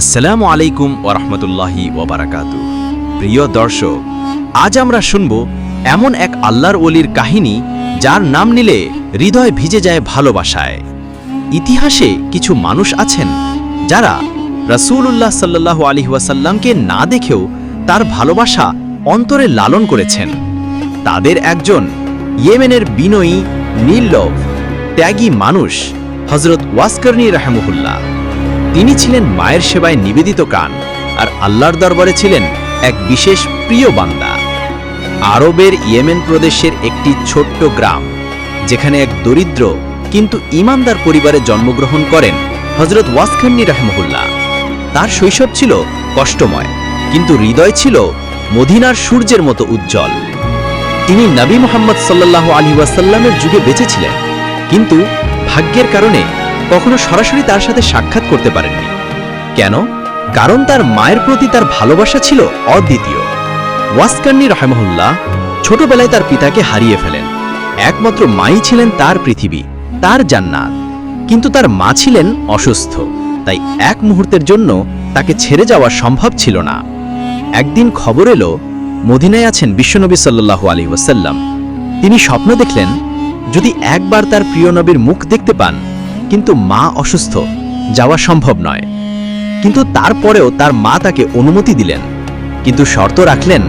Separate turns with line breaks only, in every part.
আসসালামু আলাইকুম ওরহমতুল্লাহি প্রিয় দর্শক, আজ আমরা শুনব এমন এক আল্লাহর ওলির কাহিনী যার নাম নিলে হৃদয় ভিজে যায় ভালোবাসায়। ইতিহাসে কিছু মানুষ আছেন যারা রসুল্লাহ সাল্লাহ আলী ওয়াসাল্লামকে না দেখেও তার ভালোবাসা অন্তরে লালন করেছেন। তাদের একজন ইয়েমেনের বিনয়ী নীললভ ত্যাগী মানুষ হজরত ওয়াস্কর্নি রাহমুহুল্লাহ। তিনি ছিলেন মায়ের সেবায় নিবেদিত কান, আর আল্লাহর দরবারে ছিলেন এক বিশেষ প্রিয় বান্দা। আরবের ইয়েমেন প্রদেশের একটি ছোট্ট গ্রাম, যেখানে এক দরিদ্র কিন্তু ইমানদার পরিবারে জন্মগ্রহণ করেন হজরত ওয়াসখান্নি রহমহুল্লাহ। তার শৈশব ছিল কষ্টময়, কিন্তু হৃদয় ছিল মদিনার সূর্যের মতো উজ্জ্বল। তিনি নবী মোহাম্মদ সাল্লাহ আলী ওয়াসাল্লামের যুগে বেঁচেছিলেন কিন্তু ভাগ্যের কারণে কখনো সরাসরি তার সাথে সাক্ষাৎ করতে পারেননি। কেন? কারণ তার মায়ের প্রতি তার ভালোবাসা ছিল অদ্বিতীয়। ওয়াসকান্নি রহমহুল্লাহ ছোটবেলায় তার পিতাকে হারিয়ে ফেলেন। একমাত্র মাই ছিলেন তার পৃথিবী, তার জান্নাত। কিন্তু তার মা ছিলেন অসুস্থ, তাই এক মুহূর্তের জন্য তাকে ছেড়ে যাওয়া সম্ভব ছিল না। একদিন খবর এলো, মদিনায় আছেন বিশ্বনবী সাল্লাল্লাহু আলী ওয়াসাল্লাম। তিনি স্বপ্ন দেখলেন, যদি একবার তার প্রিয় নবীর মুখ দেখতে পান কিন্তু মা অসুস্থ, যাওয়া সম্ভব নয়। কিন্তু তারপরেও তার মা তাকে অনুমতি দিলেন। কিন্তু শর্ত রাখলেন,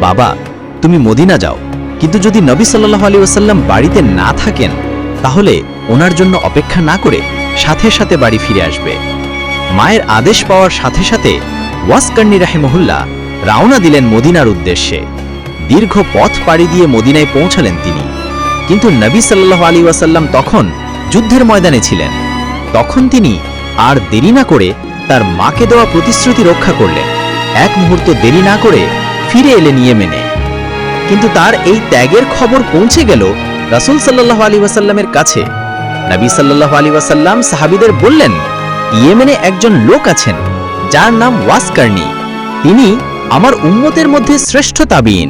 বাবা, তুমি মদিনা যাও। কিন্তু যদি নবী সাল্লাহ আলী ওসাল্লাম বাড়িতে না থাকেন, তাহলে ওনার জন্য অপেক্ষা না করে সাথে সাথে বাড়ি ফিরে আসবে। মায়ের আদেশ পাওয়ার সাথে সাথে ওয়াসকান্নি রাহেমহুল্লাহ রাওনা দিলেন মদিনার উদ্দেশ্যে। দীর্ঘ পথ পাড়ি দিয়ে মদিনায় পৌঁছালেন তিনি। কিন্তু নবী সাল্লাহ আলী ওয়াসাল্লাম তখন যুদ্ধের ময়দানে ছিলেন। তখন তিনি আর দেরি না করে তার মাকে দেওয়া প্রতিশ্রুতি রক্ষা করলেন। এক মুহূর্ত দেরি না করে ফিরে এলেন ইয়েমেনে। কিন্তু তার এই ত্যাগের খবর পৌঁছে গেল রাসুল সাল্লাহ আলী ওয়াসাল্লামের কাছে। নবী সাল্লাহ আলী ওয়াসাল্লাম সাহাবিদের বললেন, ইয়েমেনে একজন লোক আছেন, যার নাম ওয়াসকার্নি। তিনি আমার উম্মতের মধ্যে শ্রেষ্ঠ তাবিন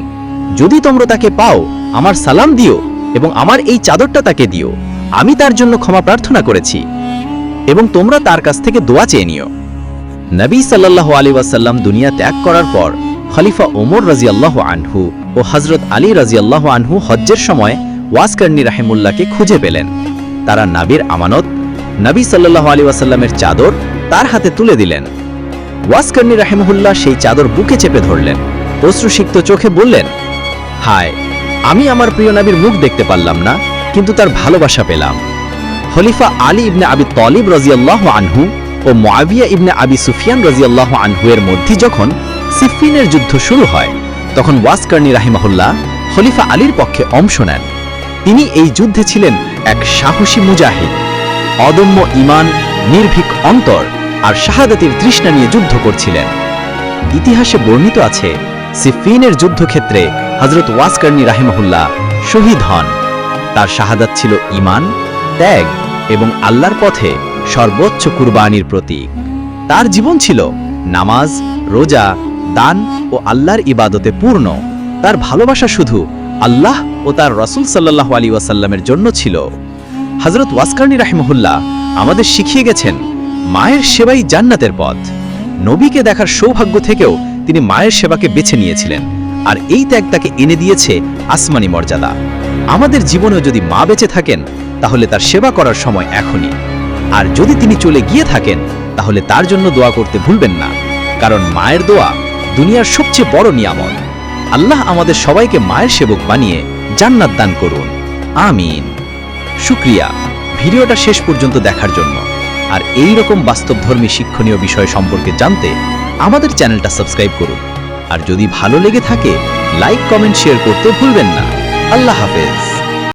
যদি তোমরা তাকে পাও, আমার সালাম দিও এবং আমার এই চাদরটা তাকে দিও। আমি তার জন্য ক্ষমা প্রার্থনা করেছি এবং তোমরা তার কাছ থেকে দোয়া চেয়ে নিও। নবী সাল্লাহ আলী ওয়াসাল্লাম দুনিয়া ত্যাগ করার পর খলিফা ওমর রাজিয়াল্লাহ আনহু ও হজরত আলী রাজিয়াল্লাহ আনহু হজ্জের সময় ওয়াসকার্নি রাহেমুল্লাহকে খুঁজে পেলেন। তারা নাবির আমানত, নবী সাল্লাহ আলী ওয়াসাল্লামের চাদর তার হাতে তুলে দিলেন। ওয়াসকার্নি রাহেমহুল্লাহ সেই চাদর বুকে চেপে ধরলেন। অশ্রুসিক্ত চোখে বললেন, হায়, আমি আমার প্রিয় নবীর মুখ দেখতে পারলাম না। কিন্তু তার ভালোবাসা পেলাম। খলিফা আলী ইবনে আবি তলিব রাজিয়াল্লাহ আনহু ও মোয়াবিয়া ইবনে আবি সুফিয়ান রাজিয়াল্লাহ আনহু এর মধ্যে যখন সিফিনের যুদ্ধ শুরু হয়, তখন ওয়াসকার্নি রাহিমাহুল্লাহ খলিফা আলীর পক্ষে অংশ নেন। তিনি এই যুদ্ধে ছিলেন এক সাহসী মুজাহিদ। অদম্য ইমান নির্ভীক অন্তর আর শাহাদাতের তৃষ্ণা নিয়ে যুদ্ধ করছিলেন। ইতিহাসে বর্ণিত আছে, সিফিনের যুদ্ধক্ষেত্রে হজরত ওয়াসকার্নি রাহিমাহুল্লাহ শহীদ হন। তার শাহাদাত ছিল ইমান ত্যাগ এবং আল্লাহর পথে সর্বোচ্চ কুরবানির প্রতীক। তার জীবন ছিল নামাজ, রোজা, দান ও আল্লাহর ইবাদতে পূর্ণ। তার ভালোবাসা শুধু আল্লাহ ও তার রসুল সাল্লাহ আলী ওয়াসাল্লামের জন্য ছিল। হজরত ওয়াসকার্নি রাহিমহুল্লাহ আমাদের শিখিয়ে গেছেন, মায়ের সেবাই জান্নাতের পথ। নবীকে দেখার সৌভাগ্য থেকেও তিনি মায়ের সেবাকে বেছে নিয়েছিলেন। আর এই ত্যাগ তাকে এনে দিয়েছে আসমানি মর্যাদা। আমাদের জীবনেও যদি মা বেঁচে থাকেন, তাহলে তার সেবা করার সময় এখনই। আর যদি তিনি চলে গিয়ে থাকেন, তাহলে তার জন্য দোয়া করতে ভুলবেন না। কারণ মায়ের দোয়া দুনিয়ার সবচেয়ে বড় নিয়ামত। আল্লাহ আমাদের সবাইকে মায়ের সেবক বানিয়ে জান্নাত দান করুন। আমিন। শুক্রিয়া। ভিডিওটা শেষ পর্যন্ত দেখার জন্য। আর এই রকম বাস্তবধর্মী শিক্ষণীয় বিষয় সম্পর্কে জানতে আমাদের চ্যানেলটা সাবস্ক্রাইব করুন। আর যদি ভালো লেগে থাকে, লাইক, কমেন্ট, শেয়ার করতে ভুলবেন না। আল্লাহ হাফেজ।